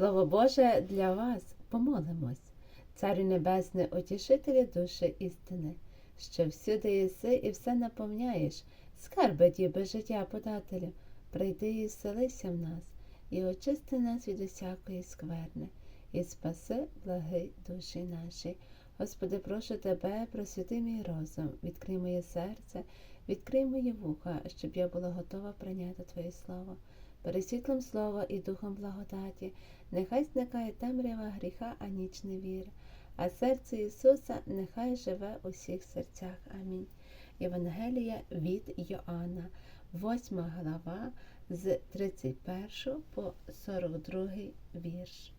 Слово Боже для вас помолимось, Царю Небесний, утішителі душі істини, що всюди єси і все наповняєш, скарби діби життя подателю, прийди і вселися в нас, і очисти нас від усякої скверни, і спаси благи душі наші. Господи, прошу тебе, просвіти мій розум, відкрий моє серце, відкрий мої вуха, щоб я була готова прийняти Твоє Слово. Пересвітлом слова і духом благодаті, нехай зникає темрява гріха, а ніч не віри, а серце Ісуса нехай живе у всіх серцях. Амінь. Євангелія від Йоанна, 8 глава з 31 по 42 вірш.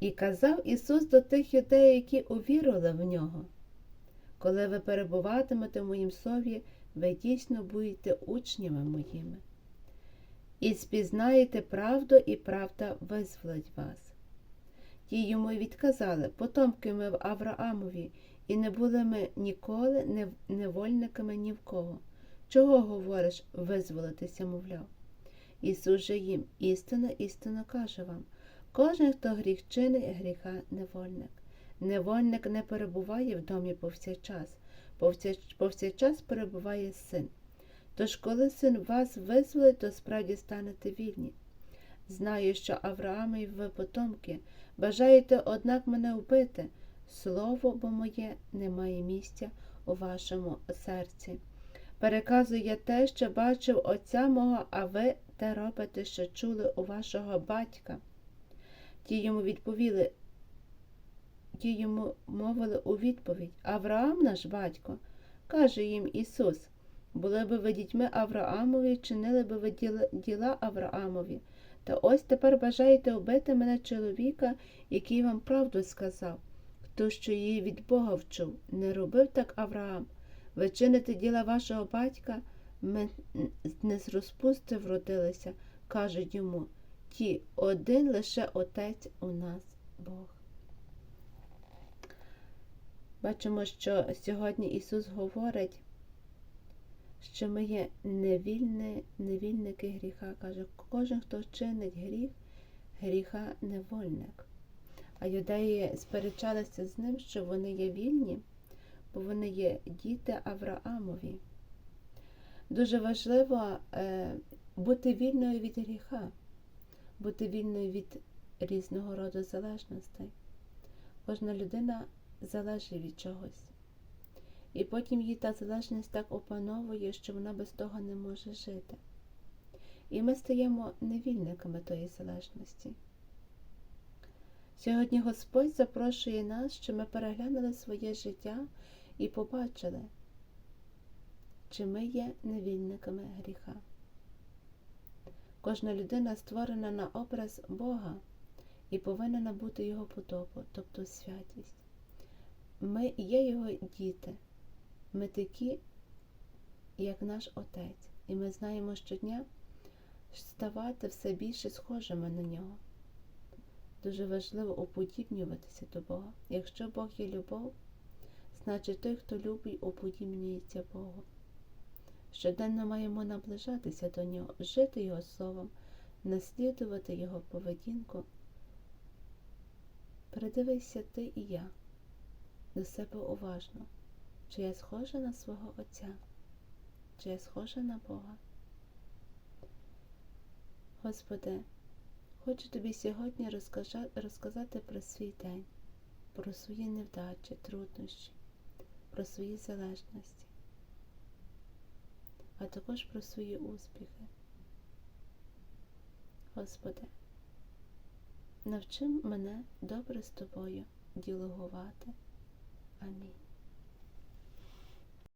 І казав Ісус до тих юдеїв, які увірували в нього. Коли ви перебуватимете в моїм слові, ви дійсно будете учнями моїми. І спізнаєте правду, і правда визволить вас. Ті йому й відказали, потомки ми в Авраамові, і не були ми ніколи невольниками ні в кого. Чого говориш, визволитися, мовляв? Ісус же їм, істина, істинно каже вам, кожен, хто гріх чинить, гріха невольник. Невольник не перебуває в домі повсякчас, повсякчас перебуває син. Тож, коли син вас визволить, то справді станете вільні. Знаю, що Авраамові ви потомки, бажаєте, однак, мене вбити. Слово бо моє не має місця у вашому серці. Переказую я те, що бачив отця мого, а ви те робите, що чули у вашого батька. Ті йому відповіли, ті йому мовили у відповідь Авраам наш батько, каже їм Ісус, були би ви дітьми Авраамові, чинили би ви діла Авраамові. Та ось тепер бажаєте убити мене чоловіка, який вам правду сказав, хто що її від Бога вчув, не робив так Авраам. Ви чините діла вашого батька, ми не з розпусти вродилися, кажуть йому, ті один лише Отець у нас Бог. Бачимо, що сьогодні Ісус говорить, що ми є невільні, невільники гріха. Каже, кожен, хто чинить гріх, гріха невольник. А юдеї сперечалися з ним, що вони є вільні, бо вони є діти Авраамові. Дуже важливо е, бути вільною від гріха, бути вільною від різного роду залежностей. Кожна людина залежить від чогось. І потім її та залежність так опановує, що вона без того не може жити. І ми стаємо невільниками тої залежності. Сьогодні Господь запрошує нас, щоб ми переглянули своє життя і побачили, чи ми є невільниками гріха. Кожна людина створена на образ Бога і повинна бути Його подобу, тобто святість. Ми є Його діти, ми такі, як наш Отець, і ми знаємо щодня ставати все більше схожими на нього. Дуже важливо уподібнюватися до Бога. Якщо Бог є любов, значить той, хто любить, уподібнюється Богу. Щоденно маємо наближатися до Нього, жити Його Словом, наслідувати Його поведінку. Придивися ти і я до себе уважно, чи я схожа на свого Отця, чи я схожа на Бога. Господи, хочу тобі сьогодні розказати про свій день, про свої невдачі, труднощі, про свої залежності, а також про свої успіхи. Господи, навчи мене добре з тобою ділогувати. Амінь.